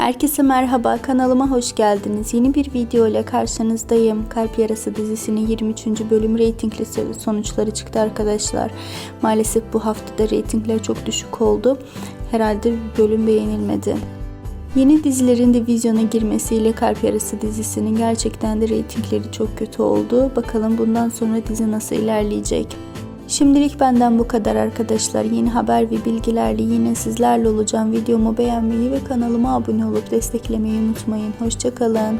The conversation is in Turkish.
Herkese merhaba, kanalıma hoş geldiniz. Yeni bir video ile karşınızdayım. Kalp Yarası dizisinin 23. bölüm reytingli sonuçları çıktı arkadaşlar. Maalesef bu haftada reytingler çok düşük oldu. Herhalde bölüm beğenilmedi. Yeni dizilerin de vizyona girmesiyle Kalp Yarası dizisinin gerçekten de reytingleri çok kötü oldu. Bakalım bundan sonra dizi nasıl ilerleyecek. Şimdilik benden bu kadar arkadaşlar. Yeni haber ve bilgilerle yine sizlerle olacağım. Videomu beğenmeyi ve kanalıma abone olup desteklemeyi unutmayın. Hoşçakalın.